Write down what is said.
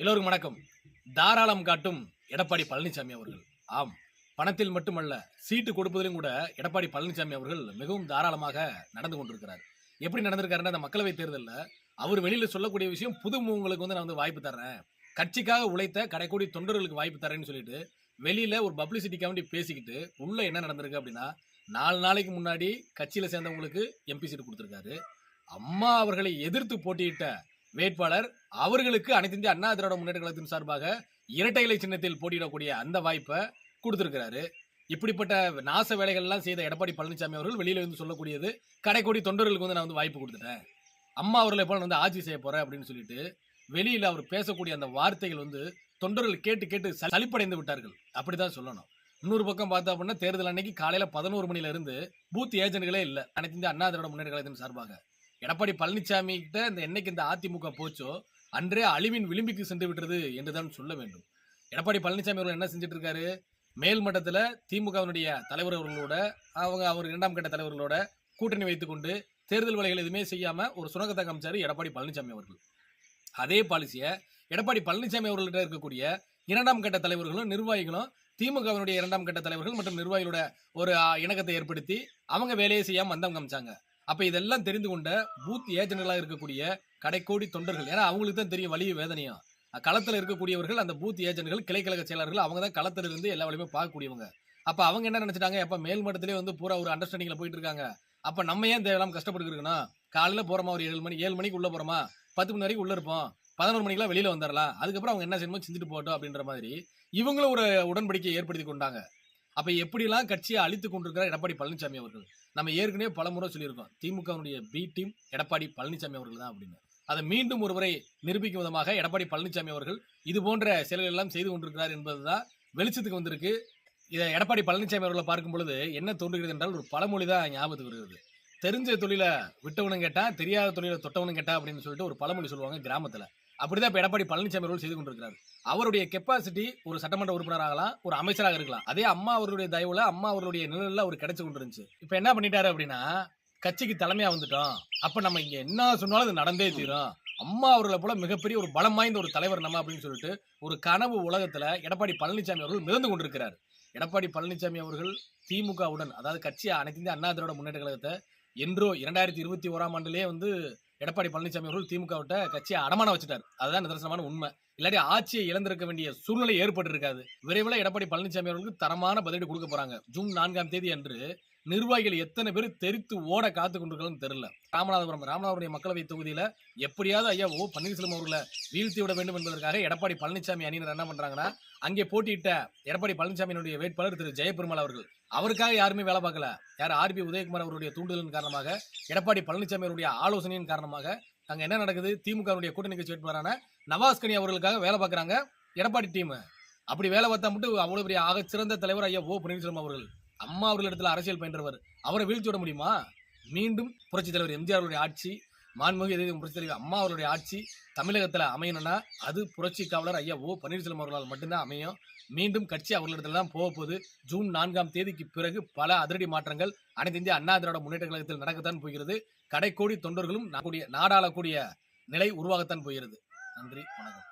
எல்லோருக்கும் வணக்கம். தாராளம் காட்டும் எடப்பாடி பழனிசாமி அவர்கள். ஆம் பணத்தில் மட்டுமல்ல சீட்டு கொடுப்பதிலும் கூட எடப்பாடி பழனிசாமி அவர்கள் மிகவும் தாராளமாக நடந்து கொண்டிருக்கிறார். எப்படி நடந்திருக்காருன்னா அந்த மக்களவை தேர்தலில் அவர் வெளியில் சொல்லக்கூடிய விஷயம் புது முகங்களுக்கு வந்து நான் வந்து வாய்ப்பு தர்றேன். கட்சிக்காக உழைத்த கடைக்கூடி தொண்டர்களுக்கு வாய்ப்பு தரேன்னு சொல்லிட்டு வெளியில் ஒரு பப்ளிசிட்டிக்காக வேண்டி பேசிக்கிட்டு உள்ளே என்ன நடந்திருக்கு அப்படின்னா நாலு நாளைக்கு முன்னாடி கட்சியில் சேர்ந்தவங்களுக்கு எம்பி சீட்டு கொடுத்துருக்காரு. அம்மா அவர்களை எதிர்த்து போட்டியிட்ட வேட்பாளர் அவர்களுக்கு அனைத்து இந்திய அண்ணா திராவிட முன்னேற்ற கழகத்தின் சார்பாக இரட்டை இலை சின்னத்தில் போட்டியிடக்கூடிய அந்த வாய்ப்பை கொடுத்திருக்கிறாரு. இப்படிப்பட்ட நாச வேலைகள்லாம் செய்த எடப்பாடி பழனிசாமி அவர்கள் வெளியில வந்து சொல்லக்கூடியது கடைக்கோடி தொண்டர்களுக்கு வந்து நான் வந்து வாய்ப்பு கொடுத்துட்டேன். அம்மா அவர்களை போல நான் வந்து ஆட்சி செய்ய போறேன் அப்படின்னு சொல்லிட்டு வெளியில அவர் பேசக்கூடிய அந்த வார்த்தைகள் வந்து தொண்டர்கள் கேட்டு கேட்டு சளிப்படைந்து சலிப்படைந்து விட்டார்கள். அப்படிதான் சொல்லணும். இன்னொரு பக்கம் பார்த்தா அப்படின்னா தேர்தல் அன்னைக்கு காலையில பதினோரு மணில இருந்து பூத் ஏஜென்ட்களே இல்லை. அனைத்து இந்திய அண்ணா திராவிட முன்னேற்ற கழகத்தின் சார்பாக. எடப்பாடி பழனிசாமி கிட்ட இந்த என்னைக்கு இந்த அதிமுக போச்சோ அன்றே அழிவின் விளிம்புக்கு சென்று விட்டது என்றுதான் சொல்ல வேண்டும். எடப்பாடி பழனிசாமி அவர்கள் என்ன செஞ்சுட்டு இருக்காரு மேல் மட்டத்துல திமுகவினுடைய தலைவர் அவர்களோட அவங்க அவர் இரண்டாம் கட்ட தலைவர்களோட கூட்டணி வைத்துக்கொண்டு தேர்தல் வேலைகள் எதுவுமே செய்யாமல் ஒரு சுணக்கத்தை காமிச்சாரு எடப்பாடி பழனிசாமி அவர்கள். அதே பாலிசியை எடப்பாடி பழனிசாமி அவர்கள்ட்ட இருக்கக்கூடிய இரண்டாம் கட்ட தலைவர்களும் நிர்வாகிகளும் திமுகவினுடைய இரண்டாம் கட்ட தலைவர்கள் மற்றும் நிர்வாகிகளோட ஒரு இணக்கத்தை ஏற்படுத்தி அவங்க வேலையை செய்யாம மந்தம் காமிச்சாங்க. அப்ப இதெல்லாம் தெரிந்து கொண்ட பூத் ஏஜென்ட்களாக இருக்கக்கூடிய கடைக்கோடி தொண்டர்கள் ஏன்னா அவங்களுக்கு தான் தெரியும் வலிய வேதனையும். களத்தில் இருக்கக்கூடியவர்கள் அந்த பூத் ஏஜென்ட்கள் கிளைக்கழக செயலாளர்கள் அவங்க தான் களத்துல இருந்து எல்லா வழியுமே பார்க்கக்கூடியவங்க. அப்ப அவங்க என்ன நினைச்சிட்டாங்க? எப்ப மேல் மட்டத்திலே வந்து பூரா ஒரு அண்டர்ஸ்டாண்டிங்ல போயிட்டு இருக்காங்க அப்ப நம்ம ஏன் தேவையில்லாம கஷ்டப்பட்டு காலையில் காலையில போறோமா ஒரு ஏழு மணி ஏழு மணிக்கு உள்ள போறோமா? பத்து மணி வரைக்கும் உள்ள இருப்போம். பதினோரு மணிக்கெல்லாம் வெளியில வந்துடலாம் அதுக்கப்புறம் அவங்க என்ன செய்யணுமோ செஞ்சுட்டு போட்டோம் அப்படின்ற மாதிரி இவங்களும் ஒரு உடன்படிக்கை ஏற்படுத்தி கொண்டாங்க. அப்போ எப்படிலாம் கட்சியை அழித்து கொண்டிருக்கிறார் எடப்பாடி பழனிசாமி அவர்கள்? நம்ம ஏற்கனவே பல முறை சொல்லியிருக்கோம். திமுகவுடைய பி டீம் எடப்பாடி பழனிசாமி அவர்கள் தான் அப்படின்னு. அதை மீண்டும் ஒருவரை நிரூபிக்கும் விதமாக எடப்பாடி பழனிசாமி அவர்கள் இது போன்ற செயல்கள் எல்லாம் செய்து கொண்டிருக்கிறார் என்பதுதான் வெளிச்சத்துக்கு வந்திருக்கு. இதை எடப்பாடி பழனிசாமி அவர்களை பார்க்கும் பொழுது என்ன தோன்றுகிறது என்றால் ஒரு பழமொழி தான் ஞாபகத்துக்கு வருகிறது. தெரிஞ்ச தொழிலை விட்டவனும் கேட்டால் தெரியாத தொழிலை தொட்டவனும் கேட்டால் அப்படின்னு சொல்லிட்டு ஒரு பழமொழி சொல்லுவாங்க கிராமத்தில். அப்படிதான் இப்போ எடப்பாடி பழனிசாமி அவர்கள் செய்து கொண்டிருக்கிறார். அவருடைய கெப்பாசிட்டி ஒரு சட்டமன்ற உறுப்பினராகலாம் ஒரு அமைச்சராக இருக்கலாம். அதே அம்மா அவருடைய தயவுல அம்மா அவருடைய நிழல்ல அவர் கிடைச்சு கொண்டிருந்துச்சு. இப்போ என்ன பண்ணிட்டாரு அப்படின்னா கட்சிக்கு தலைமையா வந்துட்டோம். அப்ப நம்ம இங்க என்ன சொன்னாலும் அது நடந்தே தீரும். அம்மா அவர்களை போல மிகப்பெரிய ஒரு பலம் வாய்ந்த ஒரு தலைவர் நம்ம அப்படின்னு சொல்லிட்டு ஒரு கனவு உலகத்துல எடப்பாடி பழனிசாமி அவர்கள் மிதந்து கொண்டிருக்கிறார். எடப்பாடி பழனிசாமி அவர்கள் திமுகவுடன் அதாவது கட்சி அனைத்து இந்திய அண்ணா திராவிட முன்னேற்ற கழகத்தை என்றோ இரண்டாயிரத்தி இருபத்தி ஓராம் ஆண்டுலேயே வந்து எடப்பாடி பழனிசாமி அவர்கள் திமுகவிட்ட கட்சியை அடமானம் வச்சுட்டார். அதுதான் நிதர்சனமான உண்மை. இல்லாட்டி ஆட்சியை இழந்திருக்க வேண்டிய சூழ்நிலை ஏற்பட்டு இருக்காது விரைவில் எடப்பாடி பழனிசாமி அவர்களுக்கு தரமான பதிலடி கொடுக்க போறாங்க. ஜூன் நான்காம் தேதி அன்று நிர்வாகிகள் எத்தனை பேர் தெரித்து ஓட காத்து கொண்டிருக்கலன்னு தெரியல. ராமநாதபுரம் ராமநாதபுரம் மக்களவை தொகுதியில எப்படியாவது ஐயா ஓ பன்னீர்செல்வம் அவர்களை வீழ்த்தி விட வேண்டும் என்பதற்காக எடப்பாடி பழனிசாமி அணியினர் என்ன பண்றாங்கன்னா அங்கே போட்டியிட்ட எடப்பாடி பழனிசாமியினுடைய வேட்பாளர் திரு ஜெயபெருமாள் அவர்கள் அவருக்காக யாருமே வேலை பார்க்கல. யார் ஆர்பி உதயகுமார் அவருடைய தூண்டுதலின் காரணமாக எடப்பாடி பழனிசாமி அவருடைய ஆலோசனையின் காரணமாக அங்கே என்ன நடக்குது? திமுகவுடைய கூட்டணி கட்சி வேட்பாளரான நவாஸ் கனி அவர்களுக்காக வேலை பார்க்குறாங்க எடப்பாடி டீமு. அப்படி வேலை பார்த்தா மட்டும் அவ்வளோ பெரிய ஆக சிறந்த தலைவர் ஐயா ஓ பன்னீர்செல்வம் அவர்கள் அம்மா அவர்களிடத்தில் அரசியல் பயின்றவர் அவரை வீழ்ச்சி விட முடியுமா? மீண்டும் புரட்சி தலைவர் எம்ஜிஆருடைய ஆட்சி மாண்புமிகு எதிர்ப்பு புரட்சி அம்மா அவருடைய ஆட்சி தமிழகத்தில் அமையணும்னா அது புரட்சி காவலர் ஐயா ஓ பன்னீர்செல்வம் அவர்களால் மட்டும்தான் அமையும். மீண்டும் கட்சி அவர்களிடத்துல தான் போக போகுது. ஜூன் நான்காம் தேதிக்கு பிறகு பல அதிரடி மாற்றங்கள் அனைத்து இந்திய அண்ணா திராவிட முன்னேற்ற கழகத்தில் நடக்கத்தான் போகிறது. கடைக்கோடி தொண்டர்களும் நாடாளக்கூடிய நிலை உருவாகத்தான் போகிறது. நன்றி வணக்கம்.